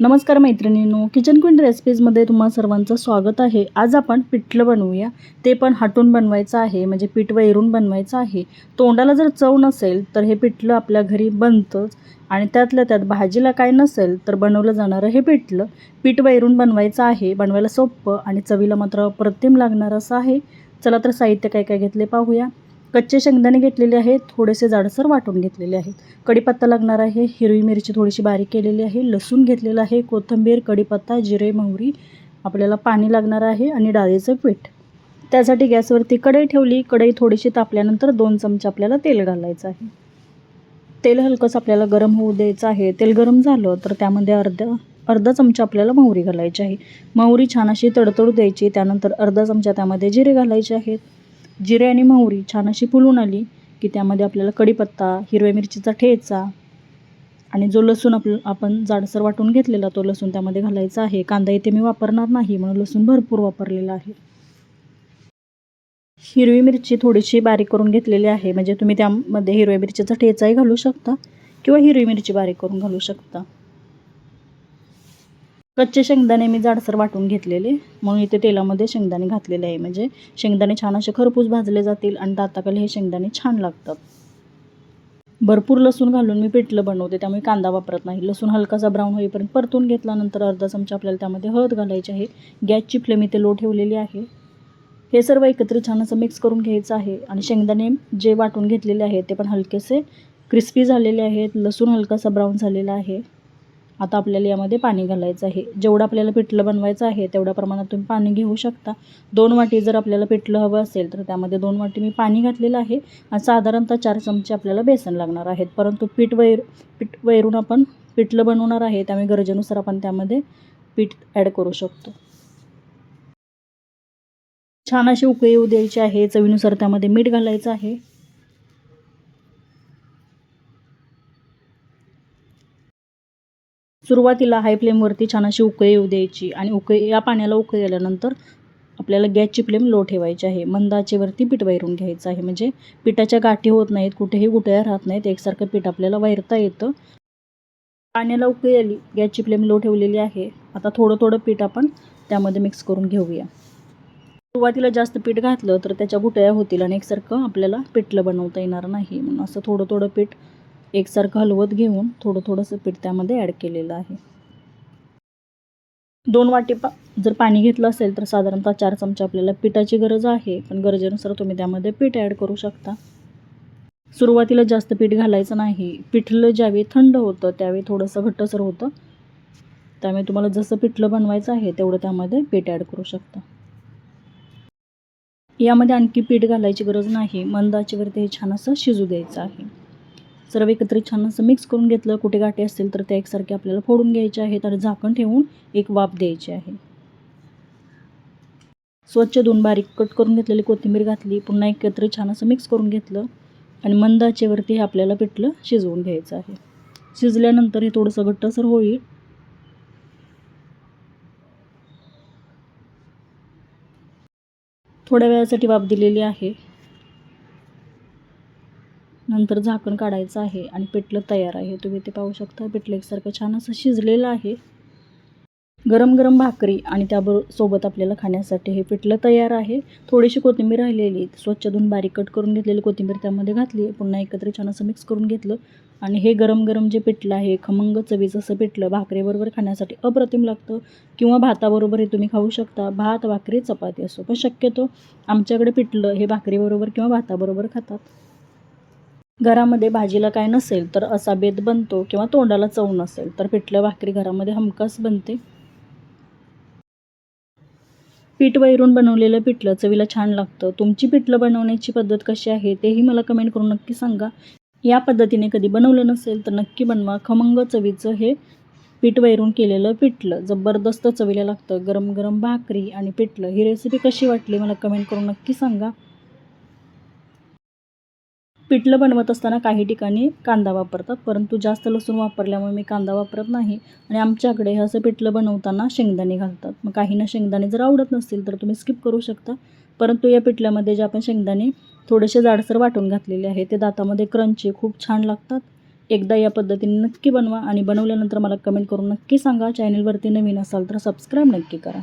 नमस्कार मैत्रिणींनो kitchen queen रेसिपीजमध्ये तुम्हा सर्वांचं स्वागत आहे. आज आपण पिठलं बनवूया. ते पण हटून बनवायचं आहे म्हणजे पीठ वैरून बनवायचं आहे. तोंडाला जर चव नसेल तर हे पिठलं आपल्या घरी बनतंच. आणि त्यातल्या त्यात भाजीला काय नसेल तर बनवलं जाणारं हे पिठलं. पीठ वैरून बनवायचं आहे बनवायला सोपं आणि चवीला मात्र अप्रतिम लागणार असं आहे. चला तर साहित्य काय काय घेतले पाहूया. कच्चे शेंगदाणे घेतलेले आहेत थोडेसे जाडसर वाटून घेतलेले आहेत. कढीपत्ता लागणार आहे हिरवी मिरची थोडीशी बारीक केलेली आहे लसूण घेतलेलं आहे कोथिंबीर कढीपत्ता जिरे मोहरी आपल्याला पाणी लागणार आहे आणि डाळीचं पीठ. त्यासाठी गॅसवरती कढई ठेवली कढई थोडीशी तापल्यानंतर दोन चमचे आपल्याला तेल घालायचं आहे. तेल हलकंच आपल्याला गरम होऊ द्यायचं आहे. तेल गरम झालं तर त्यामध्ये अर्धा अर्धा चमचा आपल्याला मोहरी घालायची आहे. मोहरी छान अशी तडतडू द्यायची त्यानंतर अर्धा चमचा त्यामध्ये जिरे घालायचे आहेत. जिरे आणि मोहरी छान अशी फुलून आली की त्यामध्ये आपल्याला कढीपत्ता हिरव्या मिरचीचा ठेचा आणि जो लसूण आप आपण जाडसर वाटून घेतलेला तो लसूण त्यामध्ये घालायचा आहे. कांदा इथे मी वापरणार नाही म्हणून लसूण भरपूर वापरलेला आहे. हिरवी मिरची थोडीशी बारीक करून घेतलेली आहे. म्हणजे तुम्ही त्यामध्ये हिरव्या मिरचीचा ठेचाही घालू शकता किंवा हिरवी मिरची बारीक करून घालू शकता. कच्चे शेंगदाणे मी जाडसर वाटून घेतलेले. म्हणून इथे तेलामध्ये शेंगदाणे घातलेले आहे. म्हणजे शेंगदाणे छान असे खरपूस भाजले जातील आणि दाताखाली हे शेंगदाणे छान लागतात. भरपूर लसूण घालून मी पिठलं बनवते. त्यामुळे कांदा वापरत नाही. लसूण हलकासा ब्राऊन होईपर्यंत परतून घेतल्यानंतर अर्धा चमचा आपल्याला त्यामध्ये हळद घालायची आहे. गॅसची फ्लेम इथे लो ठेवलेली आहे. हे सर्व एकत्र छान असं मिक्स करून घ्यायचं आहे. आणि शेंगदाणे जे वाटून घेतलेले आहेत ते पण हलकेसे क्रिस्पी झालेले आहेत. लसूण हलकासा ब्राऊन झालेला आहे. आता आपल्याला यामध्ये पाणी घालायचं आहे. जेवढं आपल्याला पिठलं बनवायचं आहे तेवढ्या प्रमाणात तुम्ही पाणी घेऊ शकता. दोन वाटी जर आपल्याला पिठलं हवं असेल तर त्यामध्ये दोन वाटी मी पाणी घातलेलं आहे. आणि साधारणतः चार चमचे आपल्याला बेसन लागणार आहेत. परंतु पीठ वैर पीठ वैरून आपण पिठलं बनवणार आहे त्यामुळे गरजेनुसार आपण त्यामध्ये पीठ ॲड करू शकतो. छान अशी उकळी येऊ द्यायची आहे. चवीनुसार त्यामध्ये मीठ घालायचं आहे. सुरुवातीला हाय फ्लेमवरती छान अशी उकळी येऊ द्यायची आणि उकळी या पाण्याला उकळी आल्यानंतर आपल्याला गॅसची फ्लेम लो ठेवायची आहे. मंदाचेवरती पीठ वैरून घ्यायचं आहे. म्हणजे पिठाच्या गाठी होत नाहीत कुठेही गुटळ्या राहत नाहीत. एकसारखं पीठ आपल्याला वैरता येतं. पाण्याला उकळी आली गॅसची फ्लेम लो ठेवलेली आहे. आता थोडं थोडं पीठ आपण त्यामध्ये मिक्स करून घेऊया. सुरुवातीला जास्त पीठ घातलं तर त्याच्या गुटळ्या होतील आणि एकसारखं आपल्याला पिठलं बनवता येणार नाही. म्हणून असं थोडं थोडं पीठ एकसारखं हलवत घेऊन थोडं थोडंसं पीठ त्यामध्ये ॲड केलेलं आहे. दोन वाटी पा जर पाणी घेतलं असेल तर साधारणतः चार चमचे आपल्याला पिठाची गरज आहे पण गरजेनुसार तुम्ही त्यामध्ये पीठ ॲड करू शकता. सुरुवातीला जास्त पीठ घालायचं नाही. पिठलं ज्यावेळी थंड होतं त्यावेळी थोडंसं घट्टसर होतं. त्यामुळे तुम्हाला जसं पिठलं बनवायचं आहे तेवढं त्यामध्ये पीठ ॲड करू शकता. यामध्ये आणखी पीठ घालायची गरज नाही. मंदाचीवरती हे छान असं शिजू द्यायचं आहे. सर्व एकत्रित छान असं मिक्स करून घेतलं कुठे गाठी असतील तर त्या एकसारखे आपल्याला फोडून घ्यायचे आहेत आणि झाकण ठेवून एक वाफ द्यायची आहे. स्वच्छ दोन बारीक कट करून घेतलेली कोथिंबीर घातली पुन्हा एकत्र छान असं मिक्स करून घेतलं आणि मंद आचेवरती हे आपल्याला पिठलं शिजवून घ्यायचं आहे. शिजल्यानंतर हे थोडंसं घट्टसर होईल. थोड्या वेळासाठी वाफ दिलेली आहे. नंतर झाकण काढायचं आहे आणि पिठलं तयार आहे. तुम्ही ते पाहू शकता. पिठलं एकसारखं छान असं शिजलेलं आहे. गरम गरम भाकरी आणि त्याबरो सोबत आपल्याला खाण्यासाठी हे पिठलं तयार आहे. थोडीशी कोथिंबीर राहिलेली. स्वच्छ धुवून बारीक कट करून घेतलेली कोथिंबीर त्यामध्ये घातली. पुन्हा एकत्र छान असं मिक्स करून घेतलं. आणि हे गरम गरम जे पिठलं आहे खमंग चवीचं असं पिठलं भाकरीबरोबर खाण्यासाठी अप्रतिम लागतं. किंवा भाताबरोबर हे तुम्ही खाऊ शकता. भात भाकरी चपाती असो पण शक्यतो आमच्याकडे पिठलं हे भाकरीबरोबर किंवा भाताबरोबर खातात. घरामध्ये भाजीला काय नसेल तर असा बेत बनतो किंवा तोंडाला चव नसेल तर पिठलं भाकरी घरामध्ये हमखास बनते. पीठ वैरून बनवलेलं पिठलं चवीला छान लागतं. तुमची पिठलं बनवण्याची पद्धत कशी आहे तेही मला कमेंट करून नक्की सांगा. या पद्धतीने कधी बनवलं नसेल तर नक्की बनवा. खमंग चवीचं हे पीठ वैरून केलेलं पिठलं. जबरदस्त चवीला लागतं. गरम गरम भाकरी आणि पिठलं. ही रेसिपी कशी वाटली मला कमेंट करून नक्की सांगा. पिठलं बनवत असताना काही ठिकाणी कांदा वापरतात परंतु जास्त लसूण वापरल्यामुळे मी कांदा वापरत नाही आणि आमच्याकडे हे असं पिठलं बनवताना शेंगदाणे घालतात. मग काहींना शेंगदाणे जर आवडत नसतील तर तुम्ही स्किप करू शकता परंतु या पिठल्यामध्ये जे आपण शेंगदाणे थोडेसे जाडसर वाटून घातलेले आहे ते दातामध्ये क्रंची खूप छान लागतात. एकदा या पद्धतीने नक्की बनवा आणि बनवल्यानंतर मला कमेंट करून नक्की सांगा. चॅनलवरती नवीन असाल तर सबस्क्राईब नक्की करा.